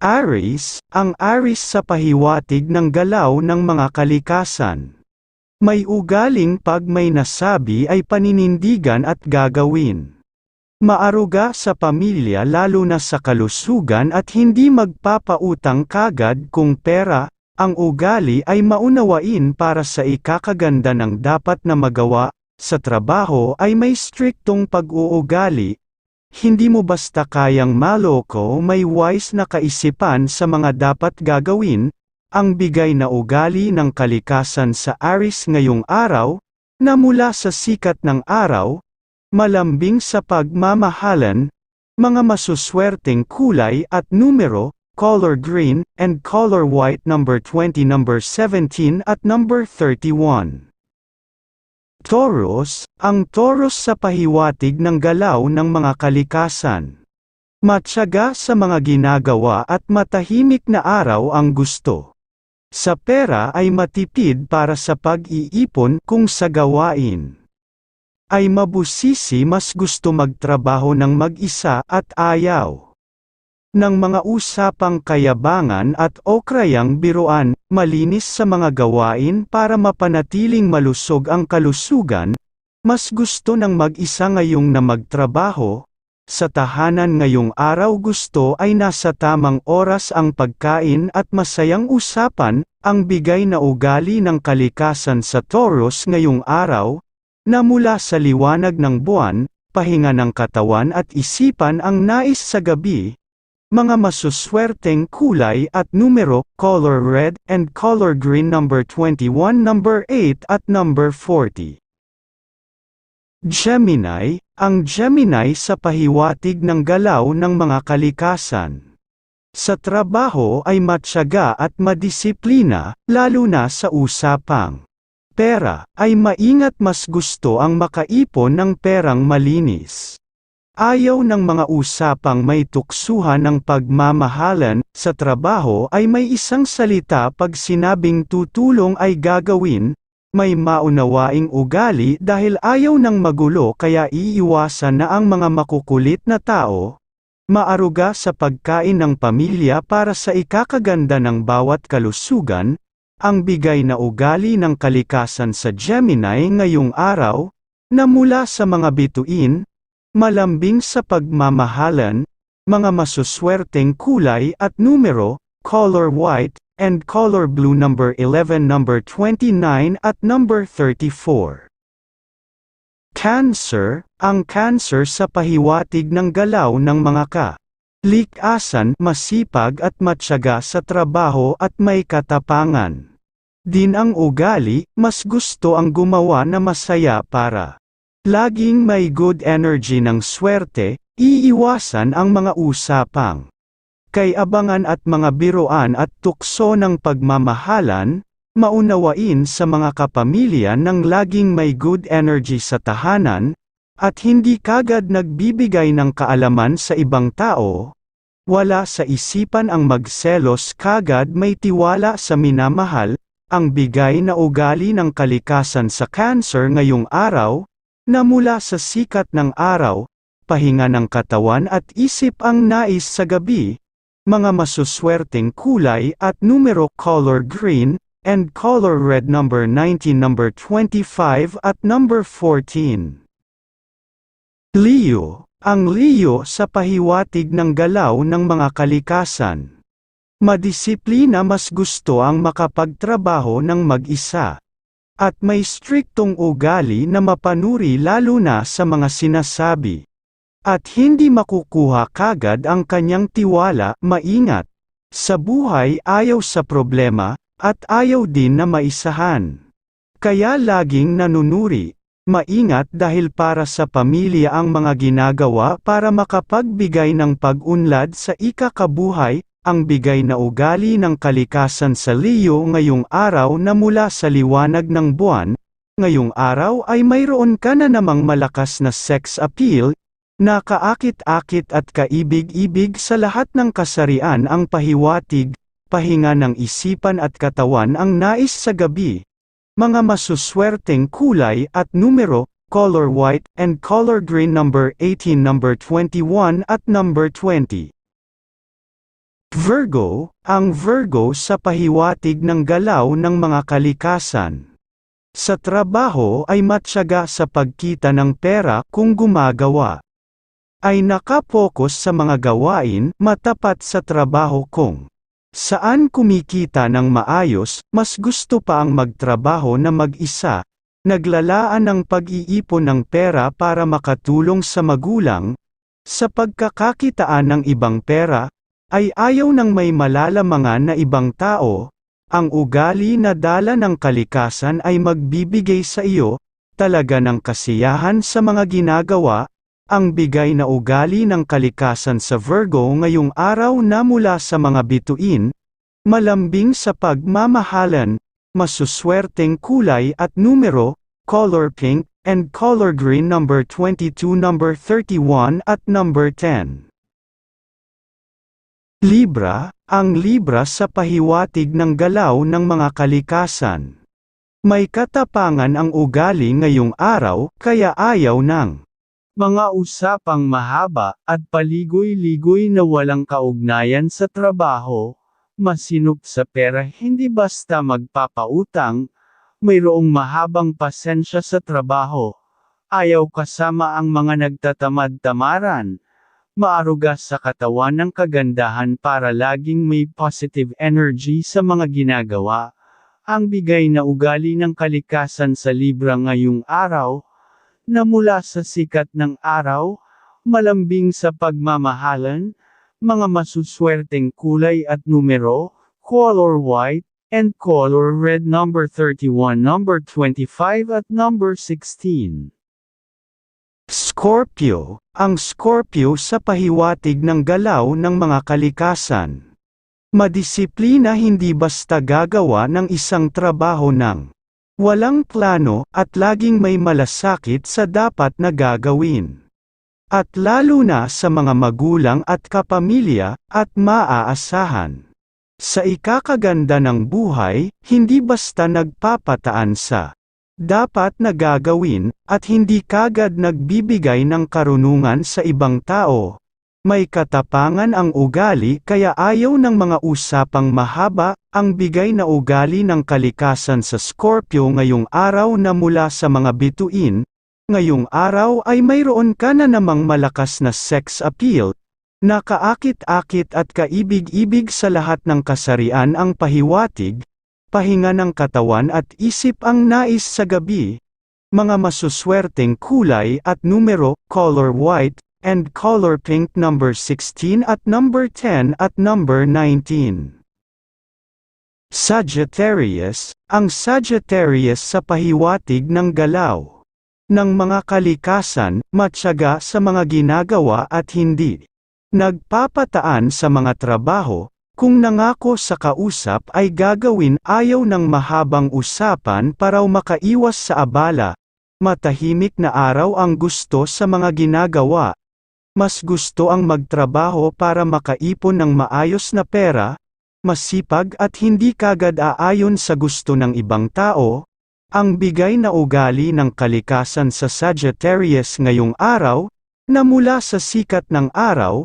Aries, ang Aries sa pahiwatig ng galaw ng mga kalikasan. May ugaling pag may nasabi ay paninindigan at gagawin. Maaruga sa pamilya lalo na sa kalusugan at hindi magpapautang kagad kung pera, ang ugali ay maunawain para sa ikakaganda ng dapat na magawa, sa trabaho ay may striktong pag-uugali, hindi mo basta kayang maloko may wise na kaisipan sa mga dapat gagawin, ang bigay na ugali ng kalikasan sa Aris ngayong araw, na mula sa sikat ng araw, malambing sa pagmamahalan, mga masuswerteng kulay at numero, color green, and color white number 20 number 17 at number 31. Taurus, ang Taurus sa pahiwatig ng galaw ng mga kalikasan. Matyaga sa mga ginagawa at matahimik na araw ang gusto. Sa pera ay matipid para sa pag-iipon kung sa gawain. Ay mabusisi mas gusto magtrabaho ng mag-isa at ayaw ng mga usapang kayabangan at okrayang biruan, malinis sa mga gawain para mapanatiling malusog ang kalusugan, mas gusto ng mag-isa ngayong na magtrabaho, sa tahanan ngayong araw gusto ay nasa tamang oras ang pagkain at masayang usapan, ang bigay na ugali ng kalikasan sa Taurus ngayong araw, na mula sa liwanag ng buwan, pahinga ng katawan at isipan ang nais sa gabi, mga masuswerteng kulay at numero, color red and color green number 21 number 8 at number 40. Gemini, ang Gemini sa pahiwatig ng galaw ng mga kalikasan. Sa trabaho ay matyaga at madisiplina, lalo na sa usapang pera, ay maingat mas gusto ang makaipon ng perang malinis. Ayaw ng mga usapang may tuksuhan ng pagmamahalan, sa trabaho ay may isang salita pag sinabing tutulong ay gagawin, may maunawaing ugali dahil ayaw ng magulo kaya iiwasan na ang mga makukulit na tao, maaruga sa pagkain ng pamilya para sa ikakaganda ng bawat kalusugan, ang bigay na ugali ng kalikasan sa Gemini ngayong araw, na mula sa mga bituin, Malambing sa pagmamahalan, mga masuswerteng kulay at numero, color white, and color blue number 11 number 29 at number 34. Cancer, ang cancer sa pahiwatig ng galaw ng mga ka. Likasan, masipag at matyaga sa trabaho at may katapangan. Din ang ugali, mas gusto ang gumawa na masaya para Laging may good energy ng swerte, iiwasan ang mga usapang kay abangan at mga biroan at tukso ng pagmamahalan, maunawain sa mga kapamilya ng laging may good energy sa tahanan, at hindi kagad nagbibigay ng kaalaman sa ibang tao, wala sa isipan ang magselos kagad may tiwala sa minamahal, ang bigay na ugali ng kalikasan sa cancer ngayong araw, na mula sa sikat ng araw, pahinga ng katawan at isip ang nais sa gabi, mga masuswerteng kulay at numero color green, and color red number 19 number 25 at number 14. Leo, ang Leo sa pahiwatig ng galaw ng mga kalikasan. Madisiplina mas gusto ang makapagtrabaho ng mag-isa. At may striktong ugali na mapanuri lalo na sa mga sinasabi. At hindi makukuha kagad ang kanyang tiwala, maingat. Sa buhay ayaw sa problema, at ayaw din na maisahan. Kaya laging nanunuri, maingat dahil para sa pamilya ang mga ginagawa para makapagbigay ng pag-unlad sa ikakabuhay, ang bigay na ugali ng kalikasan sa Leo ngayong araw na mula sa liwanag ng buwan, ngayong araw ay mayroon ka na namang malakas na sex appeal, na kaakit-akit at kaibig-ibig sa lahat ng kasarian ang pahiwatig, pahinga ng isipan at katawan ang nais sa gabi. Mga masuswerteng kulay at numero, color white and color green number 18 number 21 at number 20. Virgo, ang Virgo sa pahiwatig ng galaw ng mga kalikasan. Sa trabaho ay matyaga sa pagkita ng pera kung gumagawa. Ay nakapokus sa mga gawain, matapat sa trabaho kung saan kumikita ng maayos, mas gusto pa ang magtrabaho na mag-isa, naglalaan ng pag-iipon ng pera para makatulong sa magulang, sa pagkakakitaan ng ibang pera, ay ayaw ng may malalamangan na ibang tao, ang ugali na dala ng kalikasan ay magbibigay sa iyo, talaga ng kasiyahan sa mga ginagawa, ang bigay na ugali ng kalikasan sa Virgo ngayong araw na mula sa mga bituin, malambing sa pagmamahalan, masuswerteng kulay at numero, color pink, and color green number 22 number 31 at number 10. Libra, ang Libra sa pahiwatig ng galaw ng mga kalikasan. May katapangan ang ugali ngayong araw, kaya ayaw ng mga usapang mahaba at paligoy-ligoy na walang kaugnayan sa trabaho, masinop sa pera hindi basta magpapautang, mayroong mahabang pasensya sa trabaho, ayaw kasama ang mga nagtatamad-tamaran, maaruga sa katawan ng kagandahan para laging may positive energy sa mga ginagawa, ang bigay na ugali ng kalikasan sa Libra ngayong araw, na mula sa sikat ng araw, malambing sa pagmamahalan, mga masuswerteng kulay at numero, color white, and color red number 31 number 25 at number 16. Scorpio, ang Scorpio sa pahiwatig ng galaw ng mga kalikasan. Madisiplina hindi basta gagawa ng isang trabaho ng Walang plano, at laging may malasakit sa dapat na gagawin. At lalo na sa mga magulang at kapamilya, at maaasahan. Sa ikakaganda ng buhay, hindi basta nagpapataan sa dapat na gagawin, at hindi kagad nagbibigay ng karunungan sa ibang tao, may katapangan ang ugali kaya ayaw ng mga usapang mahaba, ang bigay na ugali ng kalikasan sa Scorpio ngayong araw na mula sa mga bituin, ngayong araw ay mayroon ka na namang malakas na sex appeal, nakaakit-akit at kaibig-ibig sa lahat ng kasarian ang pahiwatig, pahinga ng katawan at isip ang nais sa gabi, mga masuswerteng kulay at numero, color white, and color pink number 16 at number 10 at number 19. Sagittarius, ang Sagittarius sa pahiwatig ng galaw. Ng mga kalikasan, matyaga sa mga ginagawa at hindi. Nagpapataan sa mga trabaho, kung nangako sa kausap ay gagawin ayaw ng mahabang usapan para makaiwas sa abala, matahimik na araw ang gusto sa mga ginagawa, mas gusto ang magtrabaho para makaipon ng maayos na pera, masipag at hindi kagad aayon sa gusto ng ibang tao, ang bigay na ugali ng kalikasan sa Sagittarius ngayong araw, na mula sa sikat ng araw,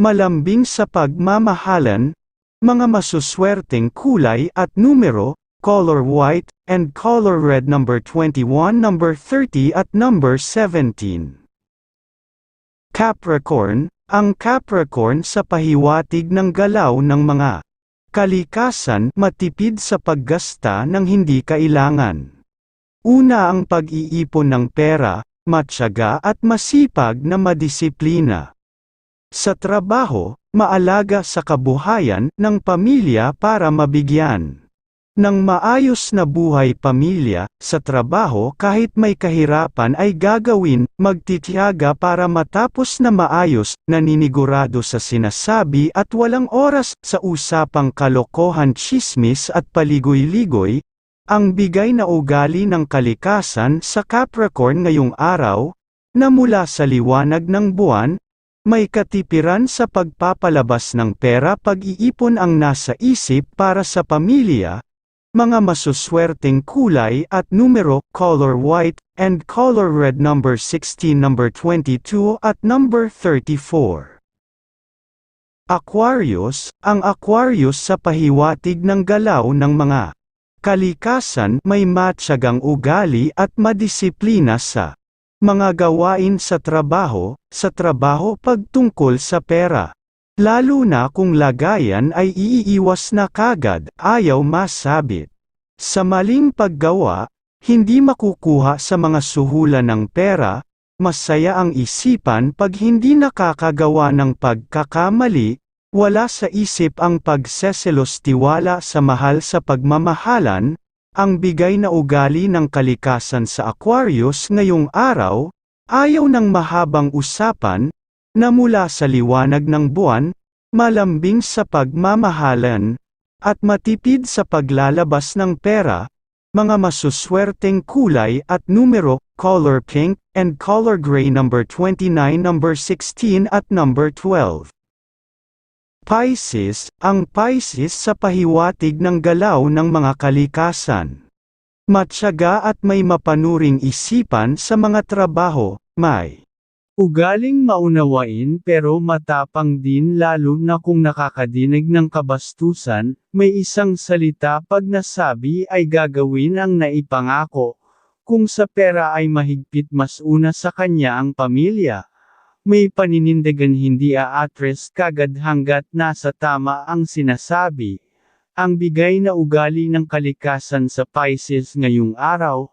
malambing sa pagmamahalan, mga masuswerteng kulay at numero, color white, and color red number 21 number 30 at number 17. Capricorn, ang Capricorn sa pahiwatig ng galaw ng mga kalikasan matipid sa paggasta ng hindi kailangan. Una ang pag-iipon ng pera, matyaga at masipag na madisiplina. Sa trabaho, maalaga sa kabuhayan ng pamilya para mabigyan ng maayos na buhay pamilya, sa trabaho kahit may kahirapan ay gagawin, magtitiyaga para matapos na maayos, naninigurado sa sinasabi at walang oras sa usapang kalokohan chismis at paligoy-ligoy, ang bigay na ugali ng kalikasan sa Capricorn ngayong araw, na mula sa liwanag ng buwan, may katipiran sa pagpapalabas ng pera pag-iipon ang nasa isip para sa pamilya, mga masuswerteng kulay at numero, color white, and color red number 16 number 22 at number 34. Aquarius, ang Aquarius sa pahiwatig ng galaw ng mga kalikasan may matyagang ugali at madisiplina sa mga gawain sa trabaho, sa trabaho pagtungkol sa pera. Lalo na kung lagayan ay iiiwas na kagad, ayaw masabit. Sa maling paggawa, hindi makukuha sa mga suhulan ng pera, masaya ang isipan pag hindi nakakagawa ng pagkakamali, wala sa isip ang pagseselos tiwala sa mahal sa pagmamahalan, ang bigay na ugali ng kalikasan sa Aquarius ngayong araw, ayaw ng mahabang usapan, na mula sa liwanag ng buwan, malambing sa pagmamahalan, at matipid sa paglalabas ng pera, mga masuswerteng kulay at numero, color pink, and color gray number 29 number 16 at number 12. Pisces, ang Pisces sa pahiwatig ng galaw ng mga kalikasan. Matyaga at may mapanuring isipan sa mga trabaho, may ugaling maunawain pero matapang din lalo na kung nakakadinig ng kabastusan, may isang salita pag nasabi ay gagawin ang naipangako. Kung sa pera ay mahigpit mas una sa kanya ang pamilya. May paninindigan hindi aatres kagad hanggat nasa tama ang sinasabi. Ang bigay na ugali ng kalikasan sa Pisces ngayong araw,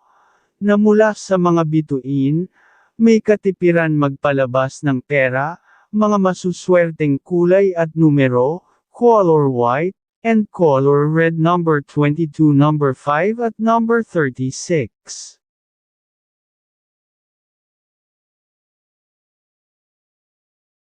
na mula sa mga bituin, may katipiran magpalabas ng pera, mga masuswerteng kulay at numero, color white, and color red number 22 number 5 at number 36.